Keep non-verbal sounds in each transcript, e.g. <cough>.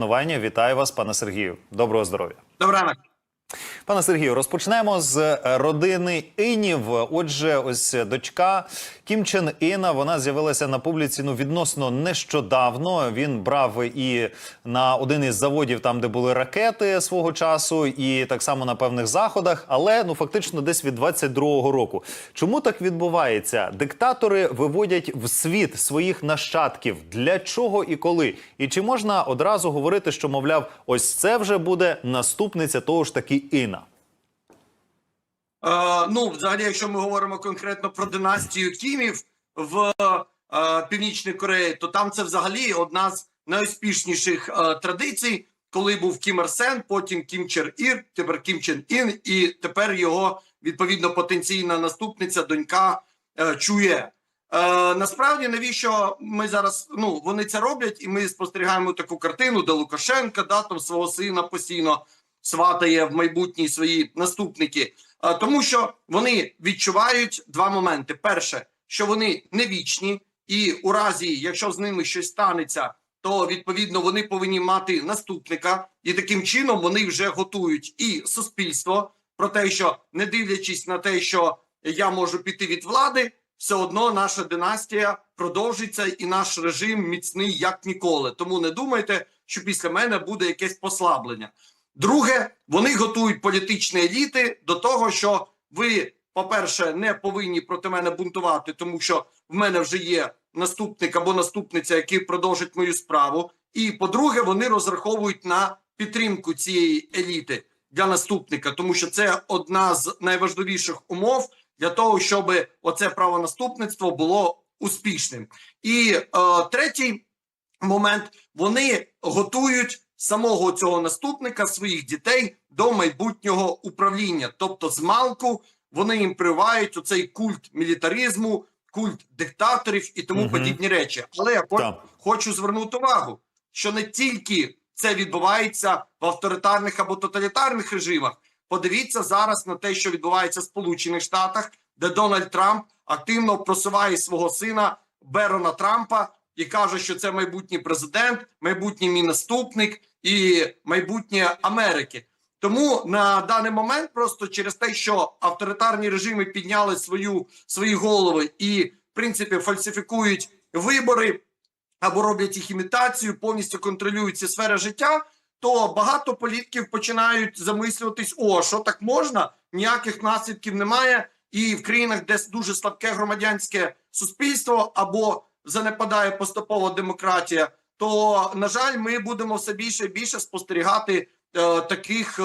Новання, вітаю вас, пане Сергію. Доброго здоров'я. Добрий ранок. Пане Сергію, розпочнемо з е, родини Інів. Отже, ось дочка Кім Чен Іна. Вона з'явилася на публіці ну відносно нещодавно. Він брав і на один із заводів, там де були ракети свого часу, і так само на певних заходах. Але ну фактично десь від 22-го року. Чому так відбувається? Диктатори виводять в світ своїх нащадків. Для чого і коли? І чи можна одразу говорити, що мовляв, ось це вже буде наступниця того ж таки Іна? Е, ну, взагалі, якщо ми говоримо конкретно про династію Кімів в е, Північній Кореї, то там це взагалі одна з найуспішніших е, традицій, коли був Кім Ір Сен, потім Кім Чер Ір, тепер Кім Чен Ін, і тепер його відповідно потенційна наступниця, донька Чує. Е, насправді, навіщо ми зараз ну вони це роблять, і ми спостерігаємо таку картину, де Лукашенка да там свого сина постійно сватає в майбутні свої наступники. Тому що вони відчувають два моменти: перше, що вони не вічні, і у разі, якщо з ними щось станеться, то відповідно вони повинні мати наступника, і таким чином вони вже готують і суспільство про те, що не дивлячись на те, що я можу піти від влади, все одно наша династія продовжиться, і наш режим міцний як ніколи. Тому не думайте, що після мене буде якесь послаблення. Друге, вони готують політичні еліти до того, що ви, по-перше, не повинні проти мене бунтувати, тому що в мене вже є наступник або наступниця, які продовжать мою справу. І по-друге, вони розраховують на підтримку цієї еліти для наступника, тому що це одна з найважливіших умов для того, щоб оце правонаступництво було успішним. І е, третій момент вони готують самого цього наступника своїх дітей до майбутнього управління. Тобто, з малку вони їм привають оцей культ мілітаризму, культ диктаторів і тому Мгм. подібні речі. Але я хо- хочу звернути увагу, що не тільки це відбувається в авторитарних або тоталітарних режимах. Подивіться зараз на те, що відбувається в Сполучених Штатах, де Дональд Трамп активно просуває свого сина Берона Трампа і каже, що це майбутній президент, майбутній мій наступник і майбутнє Америки. Тому на даний момент, просто через те, що авторитарні режими підняли свою свої голови і в принципі фальсифікують вибори або роблять їх імітацію, повністю контролюють ці сфери життя. То багато політиків починають замислюватись: о, що так можна? Ніяких наслідків немає. І в країнах, де дуже слабке громадянське суспільство або занепадає поступово демократія, то на жаль, ми будемо все більше і більше спостерігати е, таких е,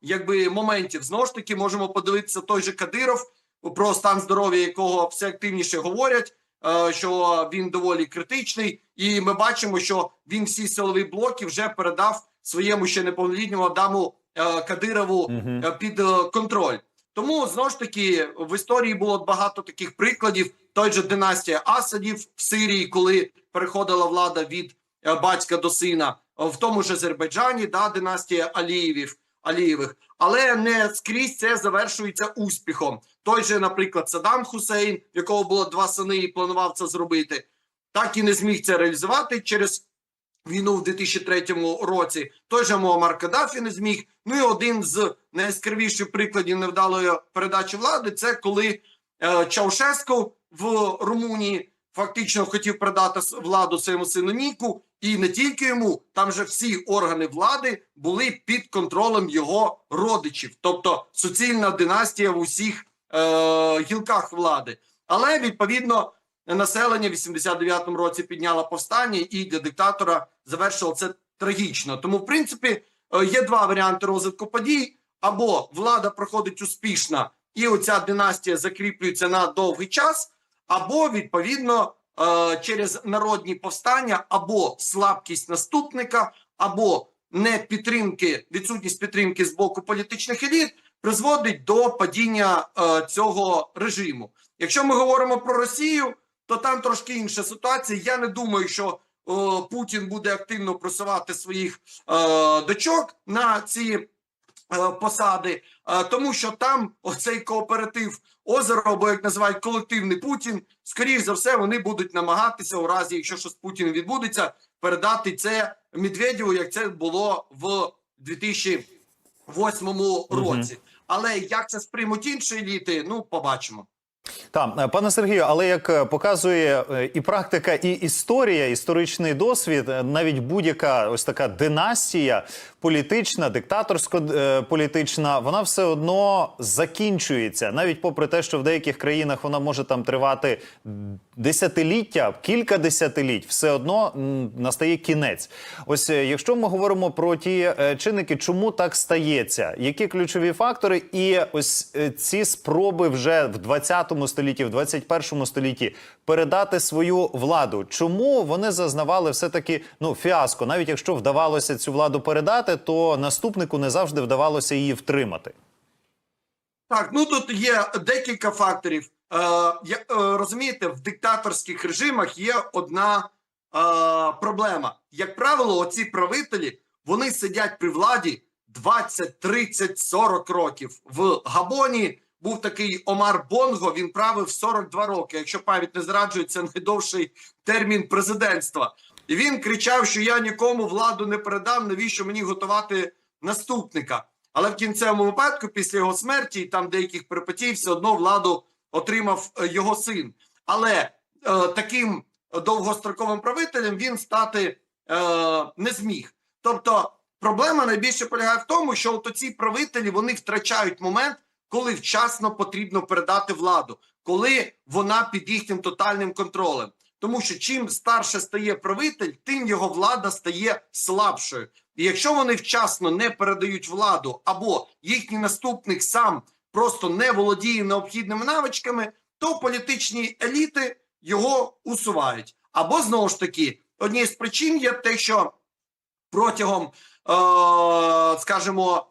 якби моментів. Знову ж таки, можемо подивитися той же Кадиров, про стан здоров'я якого все активніше говорять. е, Що він доволі критичний, і ми бачимо, що він всі силові блоки вже передав своєму ще неповнолітньому Адаму е, Кадирову е, під е, контроль. Тому знову ж таки в історії було багато таких прикладів. Той же династія Асадів в Сирії, коли переходила влада від е, батька до сина, в тому ж Азербайджані, да, династія Алієвів, Алієвих, але не скрізь це завершується успіхом. Той же, наприклад, Саддам Хусейн, в якого було два сини, і планував це зробити, так і не зміг це реалізувати через війну в 2003 році. Той же Муаммар Каддафі не зміг. Ну і один з найяскравіших прикладів невдалої передачі влади це коли е, Чаушеску в Румунії фактично хотів передати владу своєму сину Ніку, і не тільки йому, там же всі органи влади були під контролем його родичів, тобто суцільна династія в усіх е, гілках влади. Але відповідно населення в 89-му році підняло повстання, і для диктатора завершило це трагічно. Тому, в принципі, е, є два варіанти розвитку подій: або влада проходить успішно, і оця династія закріплюється на довгий час, або відповідно е, через народні повстання, або слабкість наступника, або не підтримки, відсутність підтримки з боку політичних еліт призводить до падіння е, цього режиму. Якщо ми говоримо про Росію, то там трошки інша ситуація. Я не думаю, що о, Путін буде активно просувати своїх е, дочок на ці е, посади, е, тому що там оцей кооператив озеро, або як називають колективний Путін, скоріш за все, вони будуть намагатися у разі, якщо щось з Путіним відбудеться, передати це Медведєву, як це було в 2008 році. Але як це сприймуть інші еліти, ну побачимо. Так, е, пане Сергію, але як е, показує е, і практика, і історія, історичний досвід, навіть будь-яка ось така династія політична, диктаторсько-політична, вона все одно закінчується, навіть попри те, що в деяких країнах вона може там тривати десятиліття, кілька десятиліть, все одно настає кінець. Ось е, якщо ми говоримо про ті е, чинники, чому так стається, які ключові фактори, і ось е, ці спроби вже в 20 столітті, в 21 столітті передати свою владу, чому вони зазнавали все таки ну фіаско, навіть якщо вдавалося цю владу передати, то наступнику не завжди вдавалося її втримати. Так, ну тут є декілька факторів. Е, е, розумієте, в диктаторських режимах є одна е, проблема. Як правило, оці правителі вони сидять при владі 20, 30, 40 років. В Габоні був такий Омар Бонго. Він правив 42 роки. Якщо пам'ять не зраджує, це <laughs> найдовший термін президентства. І він кричав, що я нікому владу не передам. Навіщо мені готувати наступника? Але в кінцевому випадку, після його смерті, і там деяких перипетій, все одно владу отримав е, його син. Але е, таким довгостроковим правителем він стати е, не зміг. Тобто, проблема найбільше полягає в тому, що от ці правителі вони втрачають момент, коли вчасно потрібно передати владу, коли вона під їхнім тотальним контролем. Тому що чим старше стає правитель, тим його влада стає слабшою. І якщо вони вчасно не передають владу, або їхній наступник сам просто не володіє необхідними навичками, то політичні еліти його усувають. Або знову ж таки, однією з причин є те, що протягом, е, скажімо,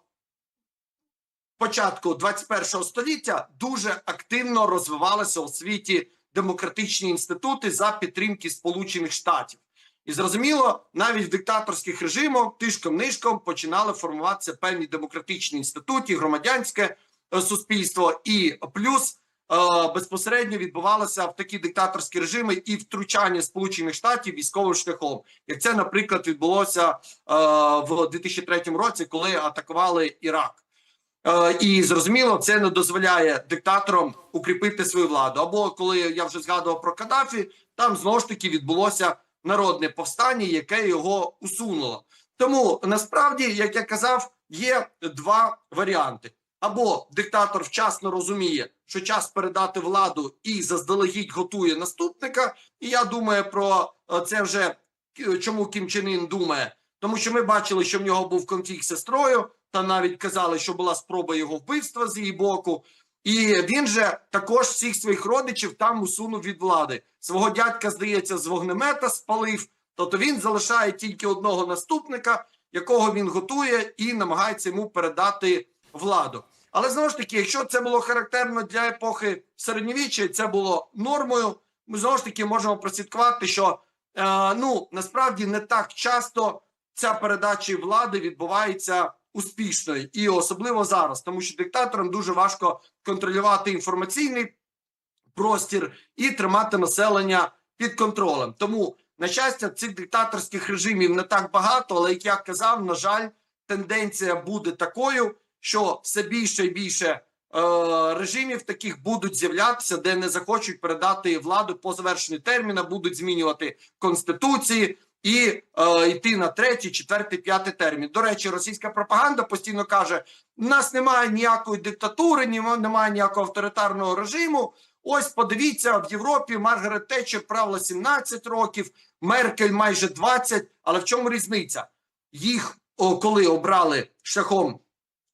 початку 21 століття дуже активно розвивалися у світі демократичні інститути за підтримки Сполучених Штатів. І зрозуміло, навіть в диктаторських режимах тишком-нишком починали формуватися певні демократичні інститути, громадянське е, суспільство, і плюс е, безпосередньо відбувалося в такі диктаторські режими і втручання Сполучених Штатів військовим шляхом, як це, наприклад, відбулося е, в 2003 році, коли атакували Ірак. Е, і зрозуміло, це не дозволяє диктаторам укріпити свою владу. Або коли я вже згадував про Каддафі, там знову ж таки відбулося народне повстання, яке його усунуло. Тому насправді, як я казав, є два варіанти: або диктатор вчасно розуміє, що час передати владу і заздалегідь готує наступника. І я думаю про е, це вже е, чому Кім Чен Ін думає, тому що ми бачили, що в нього був конфлікт з сестрою, та навіть казали, що була спроба його вбивства з її боку. І він же також всіх своїх родичів там усунув від влади. Свого дядька, здається, з вогнемета спалив. Тобто він залишає тільки одного наступника, якого він готує і намагається йому передати владу. Але знову ж таки, якщо це було характерно для епохи середньовіччя, це було нормою. Ми знову ж таки можемо прослідкувати, що е, ну насправді не так часто ця передача влади відбувається успішною, і особливо зараз, тому що диктаторам дуже важко контролювати інформаційний простір і тримати населення під контролем. Тому, на щастя, цих диктаторських режимів не так багато, але як я казав, на жаль, тенденція буде такою, що все більше і більше е, режимів таких будуть з'являтися, де не захочуть передати владу по завершенню терміна, будуть змінювати конституції. І е, йти на третій, четвертий, п'ятий термін. До речі, російська пропаганда постійно каже: у нас немає ніякої диктатури, ні, немає ніякого авторитарного режиму. Ось подивіться в Європі. Маргарет Тетчер правила 17 років, Меркель майже 20. Але в чому різниця? Їх о, коли обрали шляхом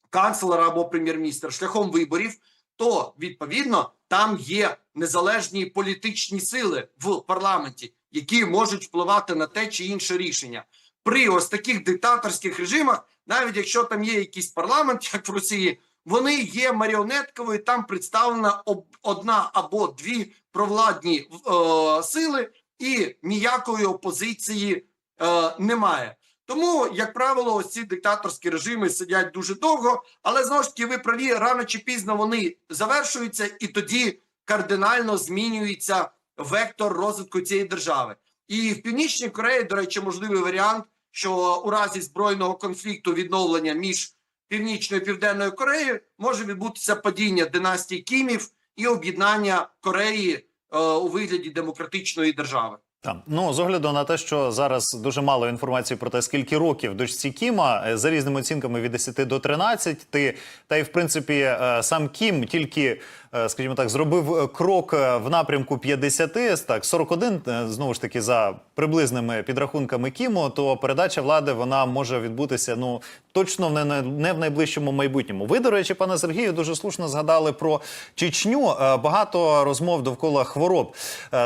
канцлера або прем'єр-міністра, шляхом виборів, то відповідно там є незалежні політичні сили в парламенті, які можуть впливати на те чи інше рішення. При ось таких диктаторських режимах, навіть якщо там є якийсь парламент, як в Росії, вони є маріонетковою. Там представлена одна або дві провладні е, сили, і ніякої опозиції е, немає. Тому, як правило, ось ці диктаторські режими сидять дуже довго, але знову ж таки, ви праві, рано чи пізно вони завершуються, і тоді кардинально змінюється вектор розвитку цієї держави. І в Північній Кореї, до речі, можливий варіант, що у разі збройного конфлікту відновлення між Північною і Південною Кореєю може відбутися падіння династії Кімів і об'єднання Кореї е, у вигляді демократичної держави. Там ну з огляду на те, що зараз дуже мало інформації про те, скільки років дочці Кіма е, за різними оцінками від 10 до 13, ти та й в принципі е, сам Кім тільки, е, скажімо так, зробив крок в напрямку 50, так 41, е, знову ж таки за приблизними підрахунками Кіму, то передача влади вона може відбутися ну точно не, в найближчому майбутньому. Ви, до речі, пане Сергію, дуже слушно згадали про Чечню. Багато розмов довкола хвороб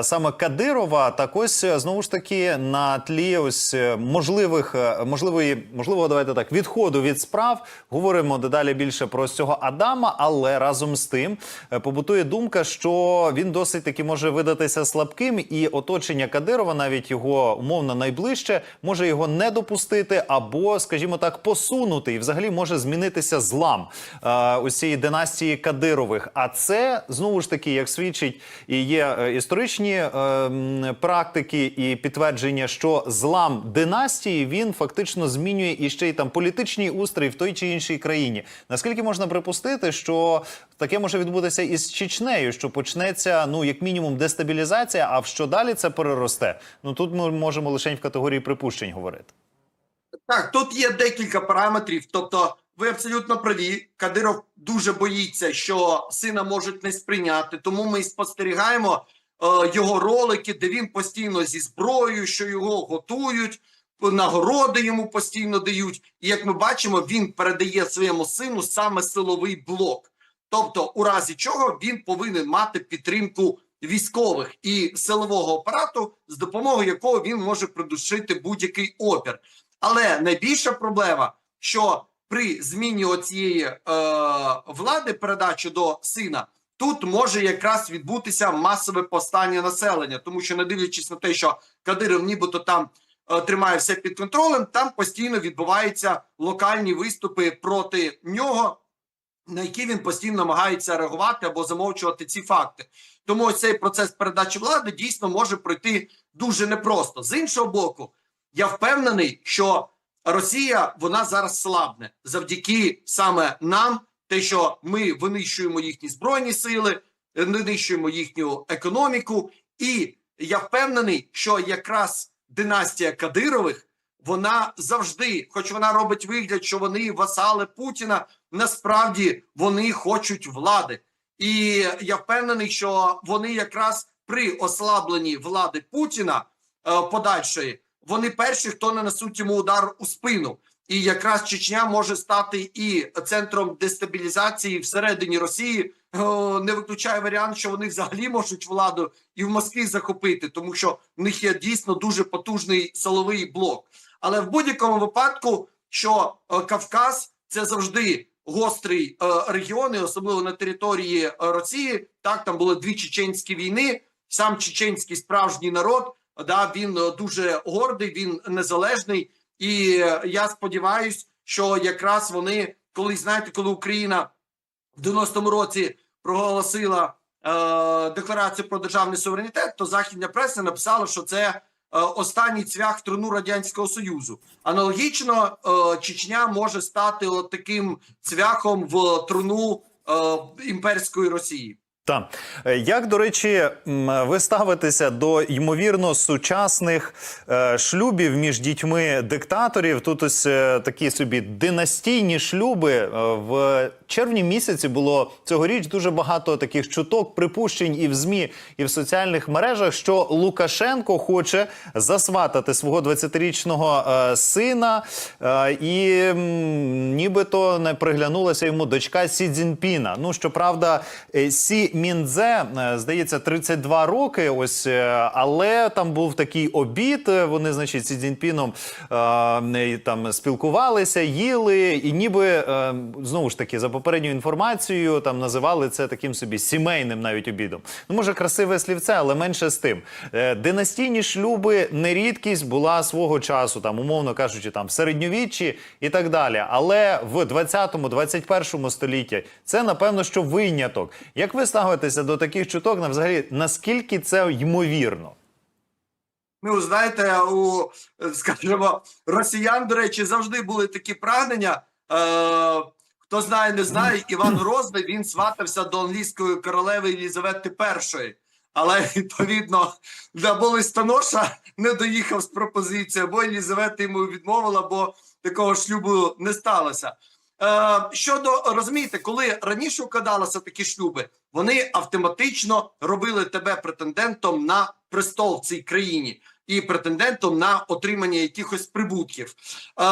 саме Кадирова. Так ось е, знову ж таки на тлі ось е, можливих е, можливої, можливо, давайте так відходу від справ. Говоримо дедалі більше про ось цього Адама, але разом з тим побутує думка, що він досить таки може видатися слабким, і оточення Кадирова, навіть його умовно найближче, може його не допустити або, скажімо так, посунути, і взагалі може змінитися злам е, усієї династії Кадирових. А це знову ж таки, як свідчить і є історичні е, м, практики і підтвердження, що злам династії він фактично змінює і ще й там політичний устрій в той чи іншій країні. Наскільки можна припустити, що таке може відбутися із Чечнею, що почнеться ну як мінімум дестабілізація, а в що далі це переросте? Ну тут ми можемо лише в категорії припущень говорити. Так, тут є декілька параметрів. Тобто, ви абсолютно праві. Кадиров дуже боїться, що сина можуть не сприйняти. Тому ми спостерігаємо його ролики, де він постійно зі зброєю, що його готують, нагороди йому постійно дають. І як ми бачимо, він передає своєму сину саме силовий блок. Тобто, у разі чого він повинен мати підтримку військових і силового апарату, з допомогою якого він може придушити будь-який опір. Але найбільша проблема, що при зміні оцієї е, влади, передачі до сина, тут може якраз відбутися масове повстання населення, тому що, не дивлячись на те, що Кадиров нібито там е, тримає все під контролем, там постійно відбуваються локальні виступи проти нього, на які він постійно намагається реагувати або замовчувати ці факти. Тому ось цей процес передачі влади дійсно може пройти дуже непросто. З іншого боку, я впевнений, що Росія вона зараз слабне завдяки саме нам, те, що ми винищуємо їхні збройні сили, винищуємо їхню економіку, і я впевнений, що якраз династія Кадирових вона завжди, хоч вона робить вигляд, що вони васали Путіна, насправді вони хочуть влади. І я впевнений, що вони якраз при ослабленні влади Путіна е, подальшої вони перші, хто нанесуть йому удар у спину. І якраз Чечня може стати і центром дестабілізації всередині Росії. Не виключає варіант, що вони взагалі можуть владу і в Москві захопити, тому що в них є дійсно дуже потужний силовий блок. Але в будь-якому випадку, що е, Кавказ це завжди гострий е, регіон, і особливо на території е, Росії. Так там були дві чеченські війни. Сам чеченський справжній народ да він дуже гордий, він незалежний. І е, я сподіваюся, що якраз вони, коли знаєте, коли Україна в 90-му році проголосила е, декларацію про державний суверенітет, то західна преса написала, що це е, останній цвях труну радянського союзу. Аналогічно, е, Чечня може стати от таким цвяхом в труну е, імперської Росії. Так. Е, Як, до речі, ви ставитеся до ймовірно сучасних е, шлюбів між дітьми диктаторів? Тут ось е, такі собі династійні шлюби. Е, в червні місяці було цьогоріч дуже багато таких чуток, припущень і в ЗМІ, і в соціальних мережах, що Лукашенко хоче засватати свого 20-річного е, сина, е, і м, нібито не приглянулася йому дочка Сі Цзіньпіна. Ну щоправда, е, Сі Міндзе, е, здається, 32 роки. Ось, е, але там був такий обід. е, Вони, значить, Сі Цзіньпіном е, там спілкувалися, їли, і ніби е, знову ж таки за попередньою інформацією там називали це таким собі сімейним навіть обідом. Ну, може, красиве слівце, але менше з тим. Е, Династійні шлюби не рідкість була свого часу, там, умовно кажучи, там середньовіччі і так далі. Але в 20-21 столітті це напевно що виняток. Як ви ставитеся до таких чуток? На взагалі наскільки це ймовірно? Ну, знаєте, у скажімо, росіян, до речі, завжди були такі прагнення. Е, хто знає, не знає, Іван Грозний він сватався до англійської королеви Єлізавети І. Але відповідно або листоноша не доїхав з пропозицією, або Єлізавета йому відмовила, бо такого шлюбу не сталося. Е, щодо розумієте, коли раніше укладалися такі шлюби, вони автоматично робили тебе претендентом на престол в цій країні і претендентом на отримання якихось прибутків. Е,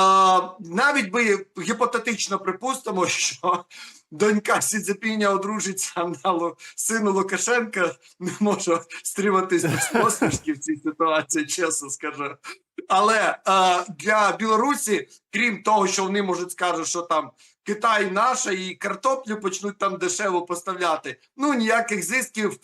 навіть би гіпотетично припустимо, що донька Сі Цзепіня одружиться на сину Лукашенка, не можу стриматись від посмішки в цій ситуації, чесно скажу. Але е, для Білорусі, крім того, що вони можуть скажуть, що там Китай наша і картоплю почнуть там дешево поставляти. Ну ніяких зисків е,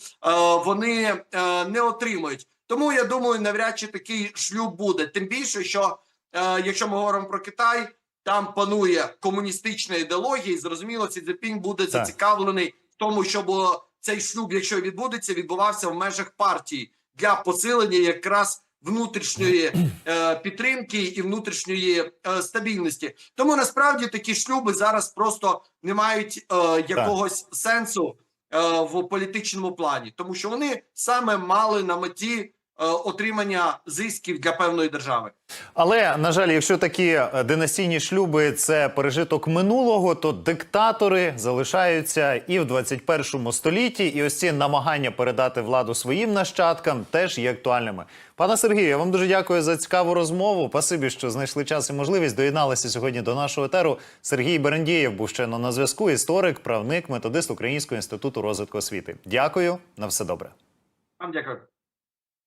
вони е, не отримують. Тому я думаю, навряд чи такий шлюб буде. Тим більше, що е, якщо ми говоримо про Китай, там панує комуністична ідеологія, і зрозуміло, Сі Цзепінь буде зацікавлений в тому, щоб цей шлюб, якщо відбудеться, відбувався в межах партії для посилення якраз внутрішньої е, підтримки і внутрішньої е, стабільності. Тому насправді такі шлюби зараз просто не мають е, якогось сенсу е, в політичному плані, тому що вони саме мали на меті отримання зисків для певної держави. Але на жаль, якщо такі е, династійні шлюби це пережиток минулого, то диктатори залишаються і в 21 столітті, і ось ці намагання передати владу своїм нащадкам теж є актуальними. Пане Сергію, я вам дуже дякую за цікаву розмову. Пасибі, що знайшли час і можливість доєдналися сьогодні до нашого етеру. Сергій Берендієв був ще на зв'язку. Історик, правник, методист Українського інституту розвитку освіти. Дякую, на все добре. Вам дякую.